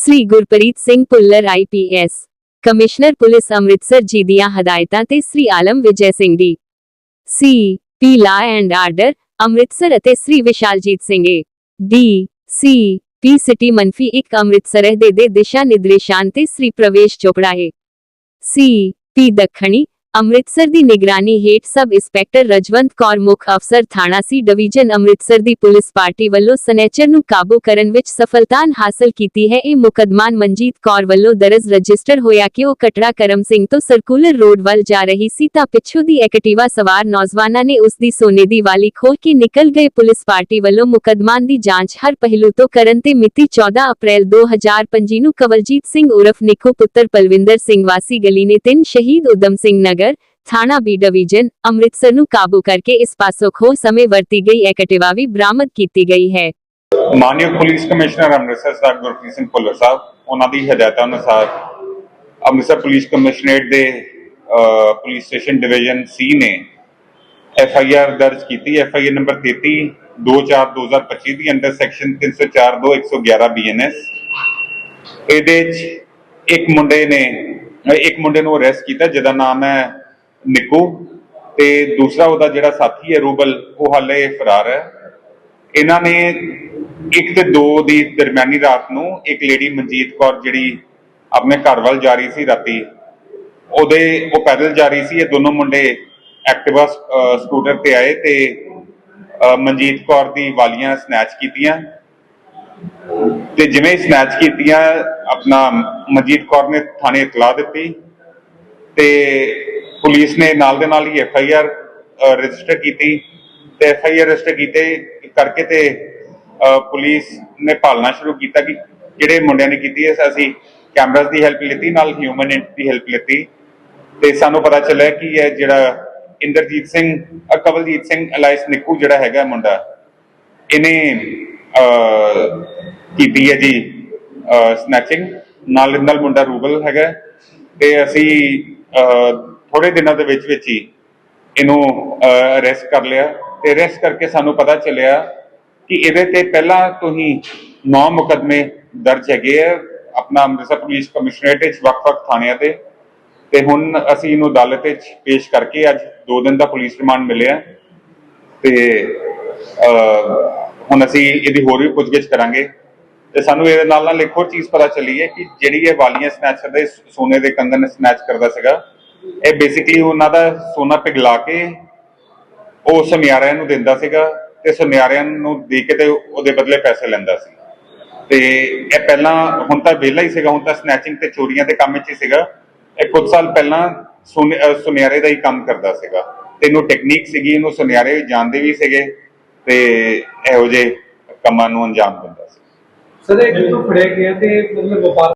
Shri Gurpreet Singh Bhullar IPS commissioner police Amritsar ji ਦੀਆਂ ਹਦਾਇਤਾਂ ਤੇ Shri Alam Vijay Singh D C, P law and order, Amritsar ਅਤੇ Shri Vishaljit Singh A. D, C, P, city ਮੰਫੀ ਇੱਕ ਅੰਮ੍ਰਿਤਸਰ ਦੇ ਦੇ ਦਿਸ਼ਾ ਨਿਰਦੇਸ਼ਾਂ ਤੇ ਸ੍ਰੀ ਪ੍ਰਵੇਸ਼ ਚੋਪੜਾ ਹੈ ਸੀ, ਪੀ, ਦੱਖਣੀ ਅੰਮ੍ਰਿਤਸਰ ਦੀ ਨਿਗਰਾਨੀ ਹੇਠ ਸਬ ਇੰਸਪੈਕਟਰ ਰਜਵੰਤ ਕੌਰ ਮੁੱਖ ਅਫਸਰ ਥਾਣਾ ਸੀ ਡਿਵੀਜ਼ਨ ਅੰਮ੍ਰਿਤਸਰ ਦੀ ਪੁਲਿਸ ਪਾਰਟੀ ਵੱਲੋਂ ਸਨੈਚਰ ਨੂੰ ਕਾਬੂ ਕਰਨ ਵਿੱਚ ਸਫਲਤਾ ਹਾਸਲ ਕੀਤੀ ਹੈ। ਇਹ ਮੁਕਦਮਾ ਮਨਜੀਤ ਕੌਰ ਵੱਲੋਂ ਦਰਜ ਰਜਿਸਟਰ ਹੋਇਆ ਕਿ ਉਹ ਕਟੜਾ ਕਰਮ ਸਿੰਘ ਤੋਂ ਸਰਕੂਲਰ ਰੋਡ ਵੱਲ ਜਾ ਰਹੀ ਸੀ ਤਾਂ ਪਿੱਛੋਂ ਦੀ ਐਕਟਿਵਾ ਸਵਾਰ ਨੌਜਵਾਨਾਂ ਨੇ ਉਸ ਦੀ ਸੋਨੇ ਦੀ ਵਾਲੀ ਖੋਲ ਕੇ ਨਿਕਲ ਗਏ। ਪੁਲਿਸ ਪਾਰਟੀ ਵੱਲੋਂ ਮੁਕਦਮਾ ਦੀ ਜਾਂਚ ਹਰ ਪਹਿਲੂ ਤੋਂ ਕਰਨ ਤੇ ਮਿਤੀ 14 ਅਪ੍ਰੈਲ 2025 ਨੂੰ ਕਵਲਜੀਤ ਸਿੰਘ ਉਰਫ ਨਿੱਕੂ ਪੁੱਤਰ ਪਲਵਿੰਦਰ ਸਿੰਘ ਵਾਸੀ ਗਲੀ ਨੇ ਤਿੰਨ ਸ਼ਹੀਦ ਉਦਮ ਸਿੰਘ ਨਗਰ ਥਾਣਾ ਬੀ ਡਿਵੀਜ਼ਨ ਅੰਮ੍ਰਿਤਸਰ ਨੂੰ ਕਾਬੂ ਕਰਕੇ ਇਸ ਪਾਸੋਂ ਖੋਹ ਸਮੇਂ ਵਰਤੀ ਗਈ ਐਕਟਿਵਾ ਵੀ ਬਰਾਮਦ ਕੀਤੀ ਗਈ ਹੈ ਮਾਨਯੋਗ ਪੁਲਿਸ ਕਮਿਸ਼ਨਰ ਅੰਮ੍ਰਿਤਸਰ ਸਾਹਿਬ ਗੁਰਪ੍ਰੀਤ ਸਿੰਘ ਭੁੱਲਰ ਸਾਹਿਬ ਉਹਨਾਂ ਦੀ ਹਦਾਇਤਾਂ ਅਨੁਸਾਰ ਅੰਮ੍ਰਿਤਸਰ ਪੁਲਿਸ ਕਮਿਸ਼ਨਰੇਟ ਦੇ ਅਹ, ਪੁਲਿਸ ਸਟੇਸ਼ਨ ਡਿਵੀਜ਼ਨ ਸੀ ਨੇ ਐਫ ਆਈ ਆਰ ਦਰਜ ਕੀਤੀ ਐਫ ਆਈ ਆਰ ਨੰਬਰ 33 24/2025 ਦੀ ਅੰਡਰ ਸੈਕਸ਼ਨ 304 2 111 ਬੀਐਨਐਸ ਇਹਦੇ ਚ ਇੱਕ ਮੁੰਡੇ ਨੇ ਅਹ, ਇੱਕ ਮੁੰਡੇ ਨੂੰ ਅਰੈਸਟ ਕੀਤਾ, ਜਿਹਦਾ ਨਾਮ ਹੈ ਨਿੱਕੂ ਤੇ ਦੂਸਰਾ ਉਹਦਾ ਜਿਹੜਾ ਸਾਥੀ ਹੈ ਰੂਬਲ, ਉਹ ਹਾਲੇ ਫਰਾਰ ਹੈ। ਇਹਨਾਂ ਨੇ ਇੱਕ ਤੇ ਦੋ ਦੀ ਦਰਮਿਆਨੀ ਰਾਤ ਨੂੰ ਇੱਕ ਲੇਡੀ ਮਨਜੀਤ ਕੌਰ ਜਿਹੜੀ ਆਪਣੇ ਘਰ ਵੱਲ ਜਾ ਰਹੀ ਸੀ ਰਾਤੀ, ਉਹਦੇ, ਉਹ ਪੈਦਲ ਜਾ ਰਹੀ ਸੀ, ਇਹ ਦੋਨੋਂ ਮੁੰਡੇ ਐਕਟਿਵਾ ਸਕੂਟਰ ਤੇ ਆਏ ਤੇ ਮਨਜੀਤ ਕੌਰ ਦੀ ਵਾਲੀਆਂ ਸਨੈਚ ਕੀਤੀਆਂ। ਤੇ ਜਿਵੇਂ ਸਨੈਚ ਕੀਤੀਆਂ ਆਪਣਾ ਮਨਜੀਤ ਕੌਰ ਨੇ ਥਾਣੇ ਇਤਲਾਹ ਦਿੱਤੀ ਤੇ ਪੁਲਿਸ ਨੇ ਨਾਲ ਦੇ ਨਾਲ ਹੀ ਐਫ ਆਈ ਆਰ ਰਜਿਸਟਰ ਕੀਤੀ ਤੇ ਐਫ ਆਈ ਆਰ ਰਜਿਸਟਰ ਕੀਤੇ ਕਰਕੇ ਤੇ ਪੁਲਿਸ ਨੇ ਭਾਲਣਾ ਸ਼ੁਰੂ ਕੀਤਾ ਕਿ ਕਿਹੜੇ ਮੁੰਡਿਆਂ ਨੇ ਕੀਤੀ ਹੈ। ਅਸੀਂ ਕੈਮਰਾਸ ਦੀ ਹੈਲਪ ਲਿੱਤੀ ਨਾਲ ਹਿਊਮਨ ਦੀ ਹੈਲਪ ਲਿੱਤੀ ਤੇ ਸਾਨੂੰ ਪਤਾ ਚੱਲਿਆ ਕਿ ਇਹ ਜਿਹੜਾ ਇੰਦਰਜੀਤ ਸਿੰਘ ਕਵਲਜੀਤ ਸਿੰਘ ਅਲਾਈਸ ਨਿੱਕੂ ਜਿਹੜਾ ਹੈਗਾ ਮੁੰਡਾ ਇਹਨੇ ਅਹ, ਕੀਤੀ ਹੈ ਜੀ ਸਨੈਚਿੰਗ ਨਾਲ ਨਾਲ ਮੁੰਡਾ ਰੂਬਲ ਹੈਗਾ ਤੇ ਅਸੀਂ ਥੋੜੇ ਦਿਨਾਂ ਦੇ ਵਿੱਚ ਵਿੱਚ ਹੀ ਇਹਨੂੰ ਅਰੈਸਟ ਕਰ ਲਿਆ। ਤੇ ਅਰੈਸਟ ਕਰਕੇ ਸਾਨੂੰ ਪਤਾ ਚੱਲਿਆ ਕਿ ਇਹਦੇ ਤੇ ਪਹਿਲਾਂ ਤੋਂ ਹੀ ਨੌ ਮੁਕਦਮੇ ਦਰਜ ਹੈਗੇ ਆ। ਆਪਣਾ ਅੰਮ੍ਰਿਤਸਰ ਪੁਲਿਸ ਕਮਿਸ਼ਨਰੇਟ ਵਿੱਚ ਵੱਖ-ਵੱਖ ਥਾਣਿਆਂ ਤੇ। ਤੇ ਹੁਣ ਅਸੀਂ ਇਹਨੂੰ ਅਦਾਲਤ ਵਿੱਚ ਪੇਸ਼ ਕਰਕੇ ਅੱਜ 2 ਦਿਨ ਦਾ ਪੁਲਿਸ ਰਿਮਾਂਡ ਮਿਲਿਆ। ਤੇ ਹੁਣ ਅਸੀਂ ਇਹਦੀ ਹੋਰ ਵੀ ਪੁੱਛਗਿੱਛ ਕਰਾਂਗੇ। ਤੇ ਸਾਨੂੰ ਇਹਦੇ ਨਾਲ ਨਾਲ ਇੱਕ ਹੋਰ ਚੀਜ਼ ਪਤਾ ਚੱਲੀ ਹੈ ਕਿ ਜਿਹੜੀ ਇਹ ਵਾਲੀਆਂ ਸਨੈਚ ਕਰਦਾ ਸੋਨੇ ਦੇ ਕੰਗਨ ਸਨੈਚ ਕਰਦਾ ਸੀਗਾ, ਇਹ ਬੇਸਿਕਲੀ ਉਹਨਾਂ ਦਾ ਸੋਨਾ ਪਿਘਲਾ ਕੇ ਉਹ ਸੁਨਿਆਰਿਆਂ ਨੂੰ ਦਿੰਦਾ ਸੀਗਾ ਤੇ ਸੁਨਿਆਰਿਆਂ ਨੂੰ ਦੇ ਕੇ ਤੇ ਉਹਦੇ ਬਦਲੇ ਪੈਸੇ ਲੈਂਦਾ ਸੀ। ਤੇ ਇਹ ਪਹਿਲਾਂ ਹੁਣ ਤਾਂ ਵਿਹਲਾ ਹੀ ਸੀਗਾ, ਹੁਣ ਤਾਂ ਸਨੈਚਿੰਗ ਤੇ ਚੋਰੀਆਂ ਦੇ ਕੰਮ ਵਿੱਚ ਹੀ ਸੀਗਾ। ਇਹ ਕੁਝ ਸਾਲ ਪਹਿਲਾਂ ਸੁਨ- ਸੁਨਿਆਰੇ ਦਾ ਹੀ ਕੰਮ ਕਰਦਾ ਸੀਗਾ। ਤੇ ਇਹਨੂੰ ਟੈਕਨੀਕ ਸੀਗੀ, ਇਹਨੂੰ ਸੁਨਿਆਰੇ ਜਾਣਦੇ ਵੀ ਸੀਗੇ ਤੇ ਇਹੋ ਜਿਹੇ ਕੰਮਾਂ ਨੂੰ ਅੰਜਾਮ ਦਿੰਦਾ ਸੀ। ਸਰ ਇਹ ਕਿੱਥੋਂ ਫੜਿਆ ਗਿਆ ਤੇ ਮਤਲਬ ਵਪਾਰ